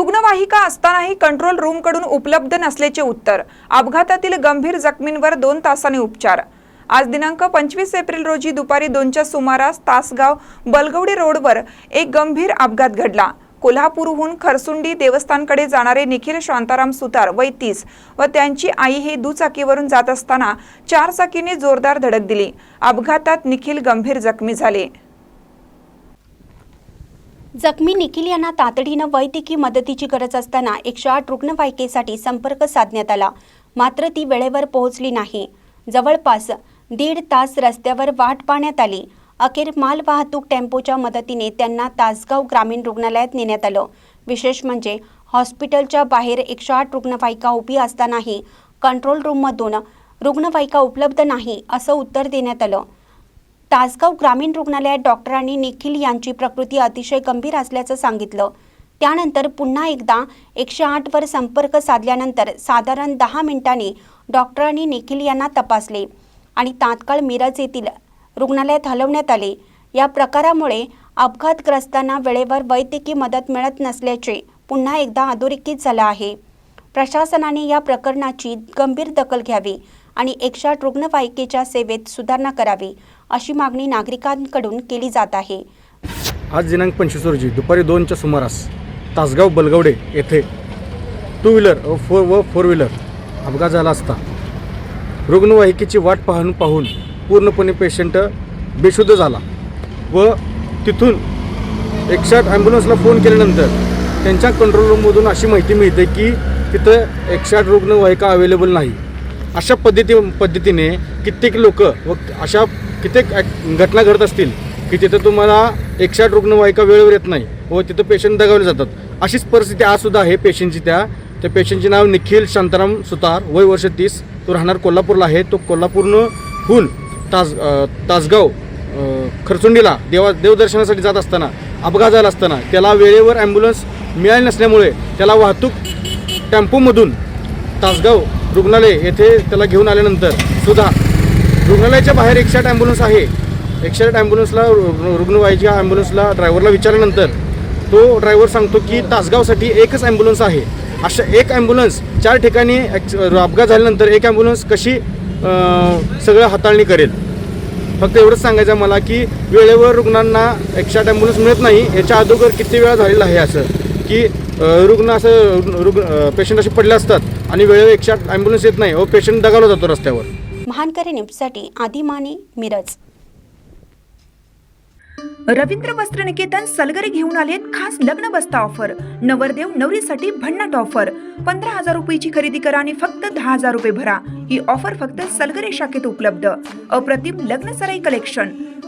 रुग्णवाहिका असतानाही कंट्रोल रूमकडून उपलब्ध नसल्याचे उत्तर. अपघातातील गंभीर जखमींवर दोन तासाने उपचार. आज दिनांक पंचवीस एप्रिल रोजी दुपारी दोनच्या सुमारास तासगाव बलगवडी रोडवर एक गंभीर अपघात घडला. कोल्हापूरहून खरसुंडी देवस्थानकडे जाणारे निखिल शांताराम सुतार वय तीस व त्यांची आई हे दुचाकीवरून जात असताना चारचाकीने जोरदार धडक दिली. अपघातात निखिल गंभीर जखमी झाले. जखमी निखिल यांना तातडीनं वैद्यकीय मदतीची गरज असताना एकशे आठ रुग्णवाहिकेसाठी संपर्क साधण्यात आला. मात्र ती वेळेवर पोहोचली नाही. जवळपास दीड तास रस्त्यावर वाट पाहण्यात आली. अखेर मालवाहतूक टेम्पोच्या मदतीने त्यांना तासगाव ग्रामीण रुग्णालयात नेण्यात आलं. विशेष म्हणजे हॉस्पिटलच्या बाहेर एकशे आठ रुग्णवाहिका उभी असतानाही कंट्रोल रूममधून रुग्णवाहिका उपलब्ध नाही असं उत्तर देण्यात आलं. तासगाव ग्रामीण रुग्णालयात डॉक्टरांनी निखिल यांची प्रकृती अतिशय गंभीर असल्याचं सांगितलं. त्यानंतर पुन्हा एकदा एकशे आठवर संपर्क साधल्यानंतर साधारण दहा मिनिटांनी डॉक्टरांनी निखिल यांना तपासले आणि तात्काळ मिरज येथील रुग्णालयात हलवण्यात आले. या प्रकारामुळे अपघातग्रस्तांना वेळेवर वैद्यकीय मदत मिळत नसल्याचे पुन्हा एकदा अधोरेखित झालं आहे. प्रशासनाने या प्रकरणाची गंभीर दखल घ्यावी आणि एकशे रुग्णवाहिकेच्या सेवेत सुधारणा करावी अशी मागणी नागरिकांकडून केली जात आहे. आज दिनांक पंचवीस रोजी दुपारी दोनच्या सुमारास तासगाव बलगवडे येथे टू व्हीलर व फोर व फोर व्हीलर अपघात झाला असता. रुग्णवाहिकेची वाट पाहून पाहून पूर्णपणे पेशंट बेशुद्ध झाला व तिथून एकशे ॲम्ब्युलन्सला फोन केल्यानंतर त्यांच्या कंट्रोल रूममधून अशी माहिती मिळते की तिथं एकशे रुग्णवाहिका अवेलेबल नाही. अशा पद्धती पद्धतीने कित्येक लोक व अशा कित्येक घटना घडत असतील की तिथं तुम्हाला एकशे आठ रुग्णवाहिका वेळेवर येत नाही व तिथं पेशंट दगावले जातात. अशीच परिस्थिती आज सुद्धा आहे पेशंटची त्या. त्या पेशंटचे नाव निखिल शांताराम सुतार. वय वर्ष तीस. तो राहणार कोल्हापूरला आहे. तो कोल्हापूरनं हून तास तासगाव खरचुंडीला देवा देवदर्शनासाठी जात असताना अपघात झाला असताना त्याला वेळेवर ॲम्ब्युलन्स मिळाली नसल्यामुळे त्याला वाहतूक टेम्पोमधून तासगाव रुग्णालय येथे त्याला घेऊन आल्यानंतर सुद्धा रुग्णालयाच्या बाहेर एकशे आठ ॲम्ब्युलन्स आहे. एकशे आठ ॲम्ब्युलन्सला रु- रुग्णवाहिका ॲम्ब्युलन्सला ड्रायव्हरला विचारल्यानंतर तो ड्रायव्हर सांगतो की तासगावसाठी एकच ॲम्ब्युलन्स आहे. अशा एक ॲम्ब्युलन्स चार ठिकाणी अपघात झाल्यानंतर एक ॲम्ब्युलन्स कशी सगळं हाताळणी करेल. फक्त एवढंच सांगायचं मला की वेळेवर रुग्णांना एकशे आठ ॲम्ब्युलन्स मिळत नाही. याच्या अगोदर किती वेळा झालेलं आहे असं की रुग्ण असं रुग्ण पेशंट असे पडले असतात आणि वेळेवर एकशे आठ ॲम्ब्युलन्स येत नाही. व पेशंट दगावला जातो रस्त्यावर. महानकरी न्यूजसाठी आदिमाने मिरज. रवींद्र वस्त्र निकेतन सलगरे घेऊन आलेत खास लग्न बस्ता ऑफर नवरदेव नवरीसाठी भन्नाट ऑफर पंधरा हजार रुपयाची खरेदी करा आणि फक्त दहा हजार रुपये भरा. ही ऑफर फक्त सलगरे शाखेत उपलब्ध. अप्रतिम लग्न सराई कलेक्शन